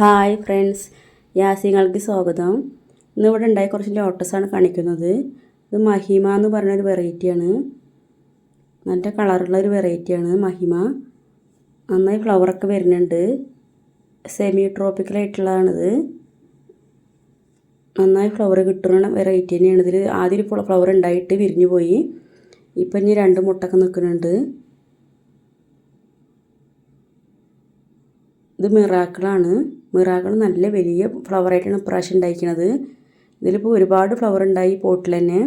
Hi friends യാസിങ്ങൾക്ക് സ്വാഗതം. ഇന്ന് ഇവിടെ ഉണ്ടായ കുറച്ച് ലോട്ടസാണ് കാണിക്കുന്നത്. ഇത് മഹിമ എന്ന് പറഞ്ഞൊരു വെറൈറ്റിയാണ് നല്ല കളറുള്ള ഒരു വെറൈറ്റിയാണ് മഹിമ. നന്നായി ഫ്ലവറൊക്കെ വരുന്നുണ്ട്. സെമി ട്രോപ്പിക്കലായിട്ടുള്ളതാണിത് നന്നായി ഫ്ലവർ കിട്ടുന്ന വെറൈറ്റി തന്നെയാണ്. ഇതിൽ ആദ്യം ഫ്ലവർ ഉണ്ടായിട്ട് വിരിഞ്ഞു പോയി. ഇപ്പം ഇനി രണ്ട് മുട്ടൊക്കെ നിൽക്കുന്നുണ്ട്. ഇത് മിറാക്കിളാണ് മിറാക്കിൾ നല്ല വലിയ ഫ്ലവറായിട്ടാണ് ഇപ്രാവശ്യം ഉണ്ടായിരിക്കുന്നത് ഇതിലിപ്പോൾ ഒരുപാട് ഫ്ലവർ ഉണ്ടായി പോട്ടിൽ തന്നെ.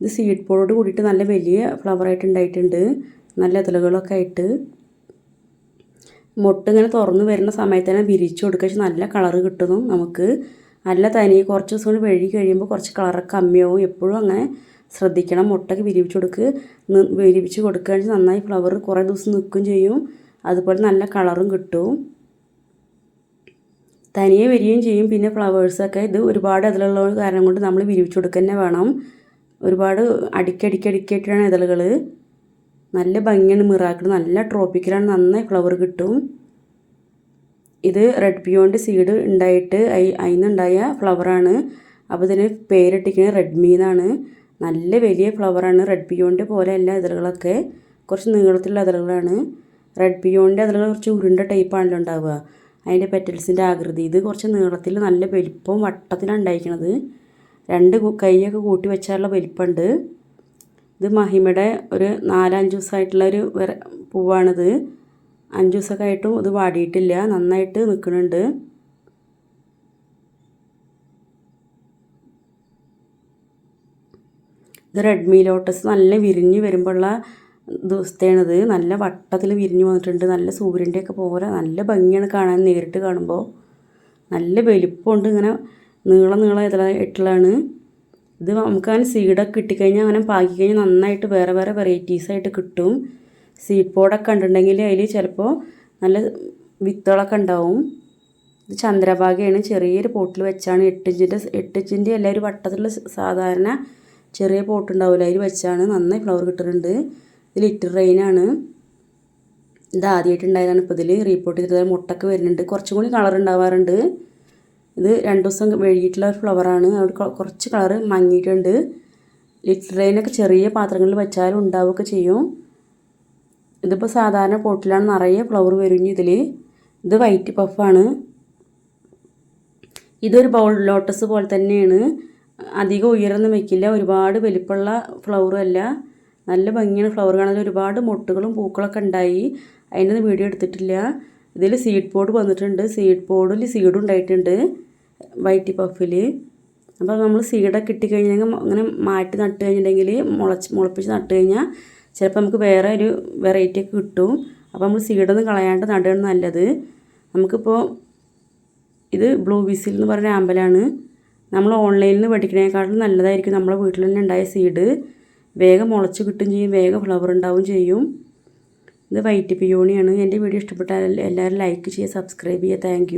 ഇത് സീഡ് പോളോട് കൂടിയിട്ട് നല്ല വലിയ ഫ്ലവറായിട്ട് ഉണ്ടായിട്ടുണ്ട്. നല്ല ഇതളുകളൊക്കെ ആയിട്ട്. മുട്ട ഇങ്ങനെ തുറന്ന് വരുന്ന സമയത്ത് തന്നെ വിരിച്ചു കൊടുക്കുക. നല്ല കളറ് കിട്ടുന്നു നമുക്ക്. നല്ല തനി കുറച്ച് ദിവസം കൊണ്ട് വെഴുകി കഴിയുമ്പോൾ കുറച്ച് കളറൊക്കെ കമ്മിയാവും. എപ്പോഴും അങ്ങനെ ശ്രദ്ധിക്കണം. മുട്ടയ്ക്ക് വിരിവിച്ച് കൊടുക്കുക വിരിവിച്ച് കൊടുക്കുകയാണെങ്കിൽ നന്നായി ഫ്ലവർ കുറേ ദിവസം നിൽക്കുകയും ചെയ്യും. അതുപോലെ നല്ല കളറും കിട്ടും. തനിയെ വരികയും ചെയ്യും. പിന്നെ ഫ്ലവേഴ്സൊക്കെ ഇത് ഒരുപാട് ഇതിലുള്ള കാരണം കൊണ്ട് നമ്മൾ വിരിവിച്ചു കൊടുക്കുക തന്നെ വേണം. ഒരുപാട് അടിക്കടിക്കടിക്കായിട്ടാണ് ഇതളുകൾ. നല്ല ഭംഗിയാണ് മിറാക്കിൾ നല്ല ട്രോപ്പിക്കലാണ് നന്നായി ഫ്ലവർ കിട്ടും. ഇത് റെഡ് പിയോണ്ട് സീഡ് ഉണ്ടായിട്ട് അതിൽ നിന്നുണ്ടായ ഫ്ലവറാണ് അപ്പോൾ ഇതിന് പേരിട്ടിരിക്കുന്നത് റെഡ്മി എന്നാണ്. നല്ല വലിയ ഫ്ലവറാണ് റെഡ് പിയോണ്ട് പോലെ എല്ലാ ഇതളുകളൊക്കെ. കുറച്ച് നീളത്തിലുള്ള ഇതളുകളാണ്. റെഡ് പിയോണ്ട് അതിൽ കുറച്ച് ഉരുണ്ട ടൈപ്പാണല്ലോ ഉണ്ടാവുക. അതിന്റെ പെറ്റൽസിന്റെ ആകൃതി. ഇത് കുറച്ച് നീളത്തിൽ നല്ല വലിപ്പം വട്ടത്തിലാണ് ഉണ്ടായിരിക്കുന്നത് രണ്ട് കൈയൊക്കെ കൂട്ടി വെച്ചാലുള്ള വലിപ്പമുണ്ട്. ഇത് മഹിമയുടെ ഒരു നാലഞ്ച് ദിവസമായിട്ടുള്ള ഒരു പൂവാണിത്. അഞ്ച് ദിവസമൊക്കെ ആയിട്ടും ഇത് വാടിയിട്ടില്ല. നന്നായിട്ട് നിൽക്കുന്നുണ്ട്. ഇത് റെഡ്മി ലോട്ടസ് നല്ല വിരിഞ്ഞ് വരുമ്പോഴുള്ള ദിവസത്തെയാണിത് നല്ല വട്ടത്തിൽ വിരിഞ്ഞു വന്നിട്ടുണ്ട്. നല്ല സൂര്യന്റെയൊക്കെ പോലെ നല്ല ഭംഗിയാണ് കാണാൻ നേരിട്ട് കാണുമ്പോൾ. നല്ല വലിപ്പമുണ്ട് ഇങ്ങനെ നീളം നീളം ഇട്ടുള്ളതാണ് ഇത് നമുക്ക് അങ്ങനെ സീഡൊക്കെ കിട്ടിക്കഴിഞ്ഞാൽ അങ്ങനെ പാക്കി കഴിഞ്ഞാൽ നന്നായിട്ട് വേറെ വേറെ വെറൈറ്റീസായിട്ട് കിട്ടും. സീഡ് പോഡൊക്കെ കണ്ടിട്ടുണ്ടെങ്കിൽ അതിൽ ചിലപ്പോൾ നല്ല വിത്തുകളൊക്കെ ഉണ്ടാവും. ഇത് ചന്ദ്രഭാഗയാണ് ചെറിയൊരു പോട്ടിൽ വെച്ചാണ് എട്ടിഞ്ചിന്റെ എട്ടിഞ്ചിന്റെ എല്ലാവരും വട്ടത്തിലുള്ള സാധാരണ ചെറിയ പോട്ടുണ്ടാവില്ല. അതിൽ വെച്ചാണ് നന്നായി ഫ്ലവർ കിട്ടുന്നുണ്ട്. ഇത് ലിറ്റർ റെയിനാണ് ഇത് ആദ്യമായിട്ടുണ്ടായതാണ് ഇപ്പോൾ ഇതിൽ റീപ്പോർട്ട് ചെയ്തിട്ട് മുട്ടൊക്കെ വരുന്നുണ്ട്. കുറച്ചും കൂടി കളർ ഉണ്ടാവാറുണ്ട്. ഇത് രണ്ട് ദിവസം വഴുകിയിട്ടുള്ള ഒരു ഫ്ലവറാണ് അവിടെ കുറച്ച് കളർ മങ്ങിയിട്ടുണ്ട്. ലിറ്റർ റെയിനൊക്കെ ചെറിയ പാത്രങ്ങളിൽ വെച്ചാലും ഉണ്ടാവുകയൊക്കെ ചെയ്യും. ഇതിപ്പോൾ സാധാരണ പോട്ടിലാണ് നിറയെ ഫ്ലവർ വരുന്നു ഇതിൽ ഇത് വൈറ്റ് പഫാണ് ഇതൊരു ബൗൾ ലോട്ടസ് പോലെ തന്നെയാണ്. അധികം ഉയരൊന്നും വയ്ക്കില്ല ഒരുപാട് വലിപ്പമുള്ള ഫ്ലവറും അല്ല. നല്ല ഭംഗിയാണ്. ഫ്ലവർ കാണാൻ ഒരുപാട് മുട്ടുകളും പൂക്കളൊക്കെ ഉണ്ടായി. അതിന്റെ വീഡിയോ എടുത്തിട്ടില്ല. ഇതിൽ സീഡ് പോഡ് വന്നിട്ടുണ്ട്. സീഡ് പോഡിൽ സീഡും ഉണ്ടായിട്ടുണ്ട്. വൈറ്റ് പഫിൽ അപ്പോൾ നമ്മൾ സീഡൊക്കെ കിട്ടിക്കഴിഞ്ഞാൽ അങ്ങനെ മാറ്റി നട്ട് കഴിഞ്ഞിട്ടുണ്ടെങ്കിൽ മുളച്ച് മുളപ്പിച്ച് നട്ട് കഴിഞ്ഞാൽ ചിലപ്പോൾ നമുക്ക് വേറെ ഒരു വെറൈറ്റി ഒക്കെ കിട്ടും. അപ്പോൾ നമ്മൾ സീഡൊന്നും കളയാണ്ട് നടുകയാണ് നല്ലത്. നമുക്കിപ്പോൾ ഇത് ബ്ലൂ വിസിൽ എന്ന് പറഞ്ഞ ആമ്പലാണ്. നമ്മൾ ഓൺലൈനിൽ നിന്ന് മേടിക്കുന്നതിനേക്കാളും നല്ലതായിരിക്കും നമ്മളെ വീട്ടിൽ തന്നെ ഉണ്ടായ സീഡ് വേഗം മുളച്ച് കിട്ടും ചെയ്യും വേഗം ഫ്ലവർ ഉണ്ടാവും ചെയ്യും. ഇത് വൈറ്റ് പിയോണിയാണ്. എന്റെ വീഡിയോ ഇഷ്ടപ്പെട്ടാൽ എല്ലാവരും ലൈക്ക് ചെയ്യുക സബ്സ്ക്രൈബ് ചെയ്യുക. താങ്ക്